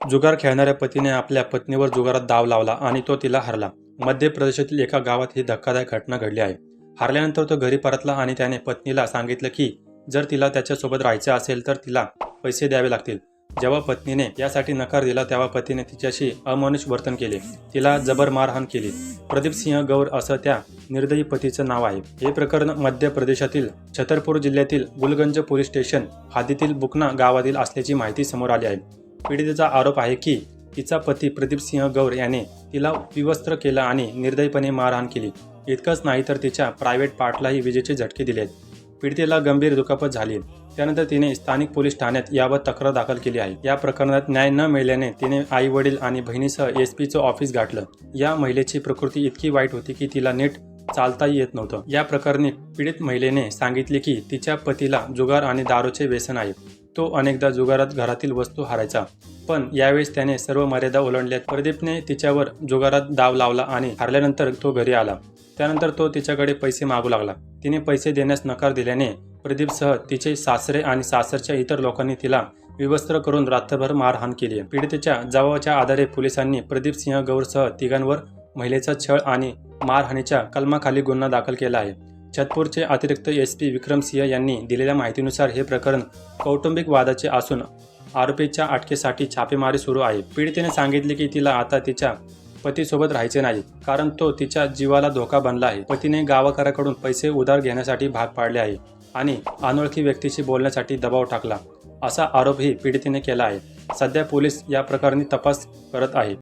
जुगार खेळणाऱ्या पतीने आपल्या पत्नीवर जुगारात दाव लावला आणि तो तिला हरला. मध्य प्रदेशातील एका गावात ही धक्कादायक घटना घडली आहे. हारल्यानंतर तो घरी परतला आणि त्याने पत्नीला सांगितलं की जर तिला त्याच्यासोबत राहायचं असेल तर तिला पैसे द्यावे लागतील. जेव्हा पत्नीने यासाठी नकार दिला तेव्हा पतीने तिच्याशी अमानुष वर्तन केले. तिला जबर मारहाण केली. प्रदीप सिंह गौर असं त्या निर्दयी पतीचं नाव आहे. हे प्रकरण मध्य प्रदेशातील छतरपूर जिल्ह्यातील गुलगंज पोलीस स्टेशन हादीतील बुकना गावातील असल्याची माहिती समोर आली आहे. पीडितेचा आरोप आहे की तिचा पती प्रदीप सिंह गौर याने तिला विवस्त्र केलं आणि निर्दयीपणे मारहाण केली. इतकंच नाही तर तिच्या प्रायव्हेट पार्टलाही विजेचे झटके दिले आहेत पीडितेला गंभीर दुखापत झाली. त्यानंतर तिने स्थानिक पोलीस ठाण्यात यावर तक्रार दाखल केली आहे. या प्रकरणात न्याय न मिळाल्याने तिने आई वडील आणि बहिणीसह एस पीचं ऑफिस गाठलं. या महिलेची प्रकृती इतकी वाईट होती की तिला नीट चालताही येत नव्हतं. या प्रकरणी पीडित महिलेने सांगितले की तिच्या पतीला जुगार आणि दारूचे व्यसन आहे. तो अनेकदा जुगारात घरातील वस्तू हारायचा. पण यावेळेस त्याने सर्व मर्यादा ओलांडल्या प्रदीपने तिच्यावर जुगारात डाव लावला आणि हारल्यानंतर तो घरी आला. त्यानंतर तो तिच्याकडे पैसे मागू लागला. तिने पैसे देण्यास नकार दिल्याने प्रदीपसह तिचे सासरे आणि सासरच्या इतर लोकांनी तिला विवस्त्र करून रात्रभर मारहाण केली. पीडितेच्या जवाच्या आधारे पोलिसांनी प्रदीप सिंह गौरसह तिघांवर महिलेचा छळ आणि मारहाणीच्या कलमाखाली गुन्हा दाखल केला आहे. छतपूरचे अतिरिक्त एस पी विक्रम सिंह यांनी दिलेल्या माहितीनुसार हे प्रकरण कौटुंबिक वादाचे असून आरोपीच्या अटकेसाठी छापेमारी सुरू आहे. पीडितेने सांगितले की तिला आता तिच्या पतीसोबत राहायचे नाही कारण तो तिच्या जीवाला धोका बनला आहे. पतीने गावाकऱ्याकडून पैसे उधार घेण्यासाठी भाग पाडले आहे आणि अनोळखी व्यक्तीशी बोलण्यासाठी दबाव टाकला. असा आरोपही पीडितेने केला आहे. सध्या पोलीस या प्रकरणी तपास करत आहे.